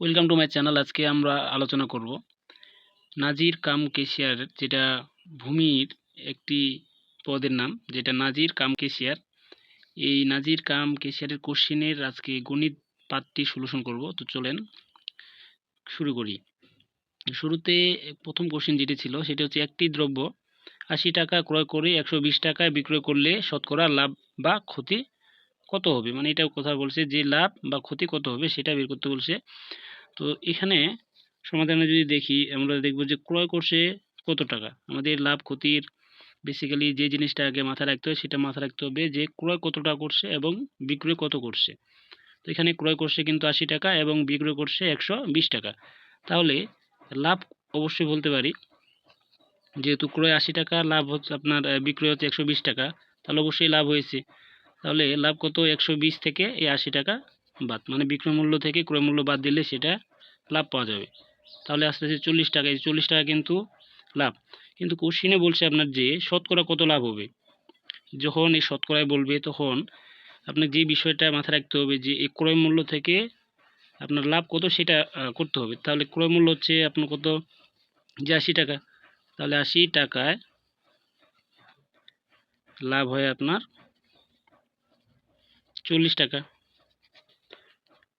Welcome to my channel আজকে আমরা আলোচনা করব নাজির কাম কেশিয়ার, যেটা ভূমির একটি পদের নাম, যেটা নাজির কাম কেশিয়ার। এই নাজির কাম কেশিয়ারের কোশ্চিনের আজকে গণিত পাঠটি সলিউশন করব। তো চলেন শুরু করি। শুরুতে প্রথম কোশ্চিন যেটি ছিল, সেটা হচ্ছে একটি দ্রব্য আশি টাকা ক্রয় করে একশো বিশ টাকায় বিক্রয় করলে শতকরা লাভ বা ক্ষতি কত হবে? মানে এটা কথা বলছে যে লাভ বা ক্ষতি কত হবে সেটা বের করতে বলছে। তো এখানে সমাধানে যদি দেখি, আমরা দেখব যে ক্রয় করছে কত টাকা? আমাদের লাভ ক্ষতির বেসিক্যালি যে জিনিসটা আগে মাথায় রাখতে হবে সেটা মাথায় রাখতে হবে যে ক্রয় কত টাকা করছে এবং বিক্রয় কত করছে। তো এখানে ক্রয় করছে কিন্তু আশি টাকা এবং বিক্রয় করছে একশো বিশ টাকা। তাহলে লাভ অবশ্যই বলতে পারি, যেহেতু ক্রয় আশি টাকা, লাভ হচ্ছে আপনার বিক্রয় হচ্ছে একশো বিশ টাকা, তাহলে অবশ্যই লাভ হয়েছে। তাহলে লাভ কত? একশো বিশ থেকে এই আশি টাকা বাদ। মানে বিক্রয় মূল্য থেকে ক্রয় মূল্য বাদ দিলে সেটা লাভ পাওয়া যাবে। তাহলে আস্তে আস্তে চল্লিশ টাকা, এই চল্লিশ টাকা কিন্তু লাভ। কিন্তু কোশ্চিনে বলছে আপনার যে শতকরা কত লাভ হবে? যখন এই শতকরায় বলবে, তখন আপনার যে বিষয়টা মাথায় রাখতে হবে যে এই ক্রয় মূল্য থেকে আপনার লাভ কত সেটা করতে হবে। তাহলে ক্রয় মূল্য হচ্ছে আপনার কত? যে আশি টাকা। তাহলে আশি টাকায় লাভ হয় আপনার চল্লিশ টাকা।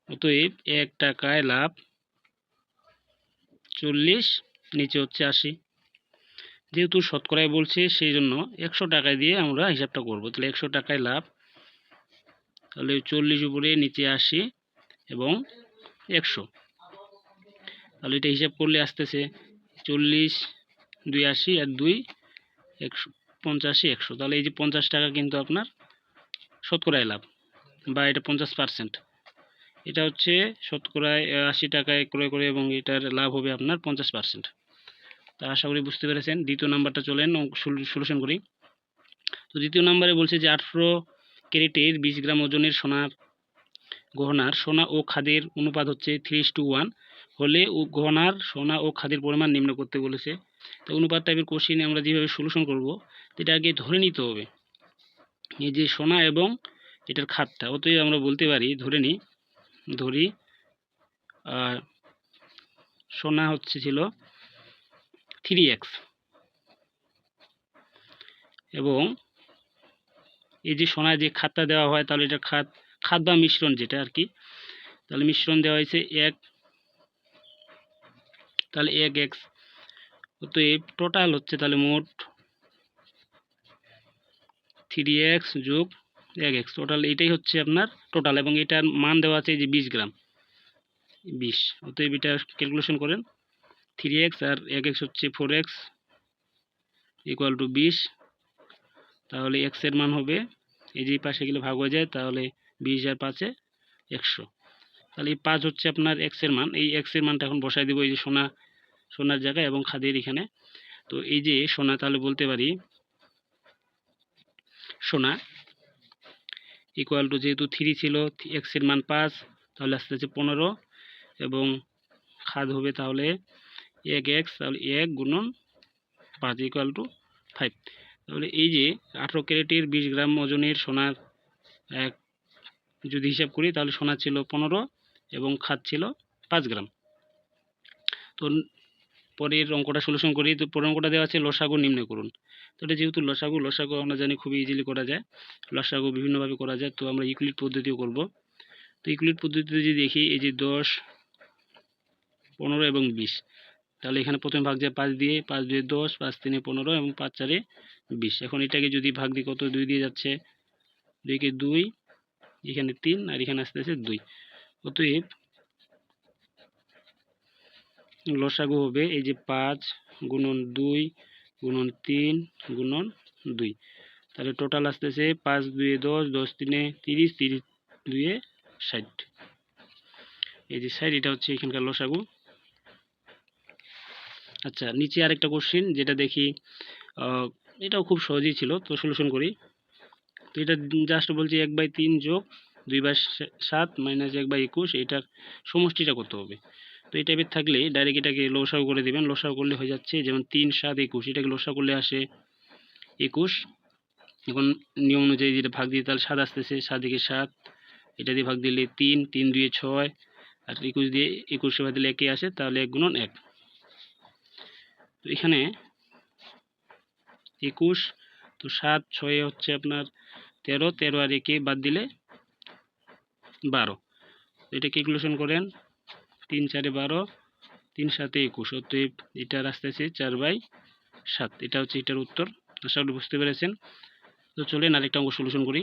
অতএব এক টাকায় লাভ চল্লিশ, নিচে হচ্ছে আশি। যেহেতু শতকরায় বলছে, সেই জন্য একশো টাকায় দিয়ে আমরা হিসাবটা করব। তাহলে একশো টাকায় লাভ, তাহলে চল্লিশ উপরে, নিচে আশি এবং একশো। তাহলে এটা হিসাব করলে আসতেছে চল্লিশ, দুই আশি আর দুই একশো, পঞ্চাশি একশো। তাহলে এই যে পঞ্চাশ টাকা কিন্তু আপনার শতকরায় লাভ। বা এটা পঞ্চাশ পার্সেন্ট এটা হচ্ছে শতকরায় আশি টাকায় ক্রয় করে এবং এটার লাভ হবে আপনার পঞ্চাশ পার্সেন্ট তা আশা করি বুঝতে পেরেছেন। দ্বিতীয় নাম্বারটা চলেন সলিউশন করি। তো দ্বিতীয় নাম্বারে বলছে যে আঠেরো ক্যারেটের বিশ গ্রাম ওজনের সোনার গহনার সোনা ও খাদের অনুপাত হচ্ছে থ্রি টু ওয়ান হলে ও গহনার সোনা ও খাদের পরিমাণ নিম্ন করতে বলেছে। তো অনুপাত টাইপের কোশ্চিনে আমরা যেভাবে সলিউশন করব সেটা আগে ধরে নিতে হবে। এই যে সোনা এবং এটার খাতটা, অতএব আমরা বলতে পারি, ধরে নিই ধরি, আর সোনা হচ্ছে ছিল থ্রি এক্স এবং এই যে সোনায় যে খাতটা দেওয়া হয়, তাহলে এটা খাত খাত বা মিশ্রণ যেটা আর কি, তাহলে মিশ্রণ দেওয়া হয়েছে এক, তাহলে এক এক্স তো এই টোটাল হচ্ছে তাহলে মোট থ্রি এক্স যোগ এক এক্স টোটাল এটাই হচ্ছে আপনার টোটাল এবং এটার মান দেওয়া আছে যে বিশ গ্রাম। বিশ, অতএব এটা ক্যালকুলেশন করেন থ্রি এক্স আর এক এক্স হচ্ছে ফোর এক্স ইকুয়াল টু বিশ। তাহলে এক্সের মান হবে, এই যে পাশে গেলে ভাগ হয়ে যায়, তাহলে বিশ আর পাঁচে একশো। তাহলে এই পাঁচ হচ্ছে আপনার এক্সের মান, এই এক্সের মানটা এখন বসাই দেবো এই যে সোনা, সোনার জায়গায় এবং খাদের এখানে। তো এই যে সোনা তাহলে বলতে পারি, সোনা ইকুয়াল টু যেহেতু থ্রি ছিল এক্সের মান পাঁচ, তাহলে আস্তে আস্তে পনেরো এবং খাদ হবে তাহলে এক এক্স তাহলে এক গুণন পাঁচ ইকুয়াল টু ফাইভ তাহলে এই যে আঠেরো ক্যারেটের বিশ গ্রাম ওজনের সোনার এক, যদি হিসাব করি তাহলে সোনা ছিল পনেরো এবং খাদ ছিল পাঁচ গ্রাম। তো পরের অঙ্কটা সলিউশন করি। তো পরের অঙ্কটা দেওয়া আছে লসাগু নির্ণয় করুন। তো এটা যেহেতু লসাগু লসাগু আমরা জানি খুবই ইজিলি করা যায়। লসাগু বিভিন্নভাবে করা যায়, তো আমরা ইকুলিড পদ্ধতিও করব। তো ইকুলিড পদ্ধতিতে যদি দেখি, এই যে দশ, পনেরো এবং বিশ, তাহলে এখানে প্রথমে ভাগ যায় পাঁচ দিয়ে, পাঁচ দুয়ে দশ, পাঁচ তিনে পনেরো এবং পাঁচ চারে বিশ। এখন এটাকে যদি ভাগ দিই কত? দুই দিয়ে যাচ্ছে, দুইকে দুই, এখানে তিন, আর এখানে আসতে আসতে দুই। অতএব লসাগু হবে এই যে পাঁচ গুণন দুই গুণন তিন গুণন দুই। তাহলে টোটাল আসতেছে পাঁচ দুয়ে দশ দশ তিনে তিরিশ তিরিশ দুয়ে ষাট। এই যে ষাট, এটা হচ্ছে এখানকার লসাগু। আচ্ছা নিচে আরেকটা কোশ্চিন যেটা দেখি এটাও খুব সহজই ছিল, তো সলিউশন করি। তো এটা জাস্ট বলছি এক বাই তিন যোগ দুই বাই সাত মাইনাস এক বাই একুশ, এটার সমষ্টিটা কত হবে? তো এই টাইপের থাকলে ডাইরেক্ট এটাকে লসাও করে দেবেন। লসাও করলে হয়ে যাচ্ছে যেমন তিন, সাত, একুশ। এটাকে লসা করলে আসে একুশ। এখন নিয়ম অনুযায়ী যেটা ভাগ দিয়ে তাহলে সাত আসতেছে। সাত দিকে সাত, এটা দিয়ে ভাগ দিলে তিন তিন দুয়ে ছয়। আর একুশ দিয়ে একুশে বাদ দিলে একে আসে, তাহলে এক গুণন এক। তো এখানে একুশ, তো সাত, ছয় হচ্ছে আপনার তেরো। তেরো আর একে বাদ দিলে বারো। এটা ক্যালকুলেশন করেন। তিন চারে বারো, তিন সাতে একুশ। অতএব এটার আসতেছে চার বাই সাত। এটা হচ্ছে এটার উত্তর। আশা করি বুঝতে পেরেছেন। তো চলেন আরেকটা অঙ্ক সলিউশন করি।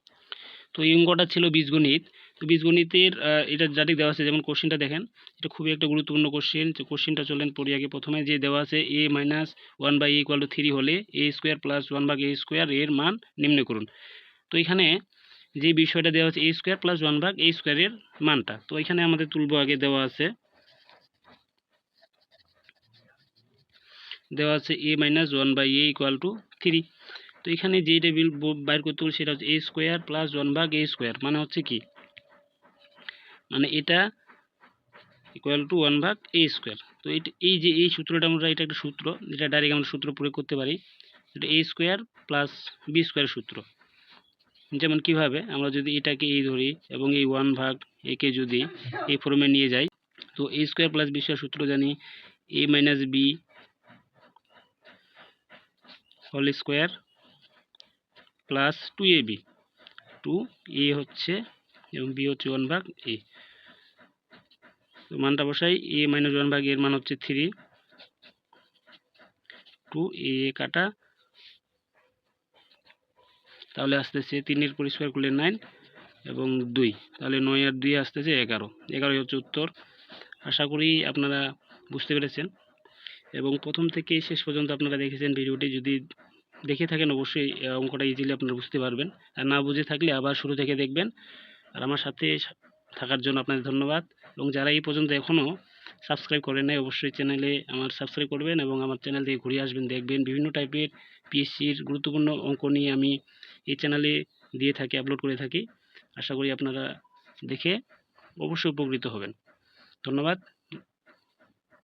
তো এই অঙ্কটা ছিল বীজগণিত। তো বীজগণিতের এটা যাটি দেওয়া আছে, যেমন কোশ্চেনটা দেখেন, এটা খুবই একটা গুরুত্বপূর্ণ কোশ্চেন তো কোশ্চেনটা চলেন পড়ি আগে প্রথমে। যে দেওয়া আছে a minus one by equal to three হলে এ স্কোয়ার প্লাস ওয়ান ভাগ এ স্কোয়ার এর মান নির্ণয় করুন। তো এখানে যে বিষয়টা দেওয়া আছে এ স্কোয়ার প্লাস ওয়ান ভাগ এ স্কোয়ারের মানটা। তো এখানে আমাদের তুলবো আগে দেওয়া আছে। দেওয়া আছে a minus one by a equal to three তো এখানে যে টেবিল বাইর করতে হবে সেটা হচ্ছে এ স্কোয়ার প্লাস ওয়ান ভাগ এ স্কোয়ার মানে হচ্ছে কি? মানে এটা ইকুয়াল টু ওয়ান ভাগ এ স্কোয়ার তো এই যে, এই সূত্রটা আমরা, এটা একটা সূত্র, যেটা ডাইরেক্ট আমরা সূত্র প্রয়োগ করতে পারি এটা a square plus b square সূত্র। যেমন কীভাবে, আমরা যদি এটাকে এই ধরি এবং এই ওয়ান ভাগ একে যদি এই ফর্মে নিয়ে যাই, তো a square plus b square সূত্র জানি a minus b whole square plus two a b two a হচ্ছে এবং বি হচ্ছে ওয়ান ভাগ এ তো মানটা বসাই এ মাইনাস ওয়ান ভাগ এর মান হচ্ছে থ্রি টু এ কাটা। তাহলে আসতেছে তিনের পর স্কোয়ার করলে নাইন এবং দুই। তাহলে নয় আর দুই আসতেছে এগারো। এগারোই হচ্ছে উত্তর। আশা করি আপনারা বুঝতে পেরেছেন। এবং প্রথম থেকে শেষ পর্যন্ত আপনারা দেখেছেন ভিডিওটি। যদি দেখে থাকেন, অবশ্যই অঙ্কটা ইজিলি আপনারা বুঝতে পারবেন। আর না বুঝে থাকলে আবার শুরু থেকে দেখবেন। আর আমার সাথে থাকার জন্য আপনাদের ধন্যবাদ। এবং যারা এই পর্যন্ত এখনও সাবস্ক্রাইব করেন নাই, অবশ্যই চ্যানেলে আমার সাবস্ক্রাইব করবেন এবং আমার চ্যানেল থেকে ঘুরে আসবেন, দেখবেন বিভিন্ন টাইপের পিএসসির গুরুত্বপূর্ণ অঙ্ক নিয়ে আমি এই চ্যানেলে দিয়ে থাকি আপলোড করে থাকি। আশা করি আপনারা দেখে অবশ্যই উপকৃত হবেন। ধন্যবাদ।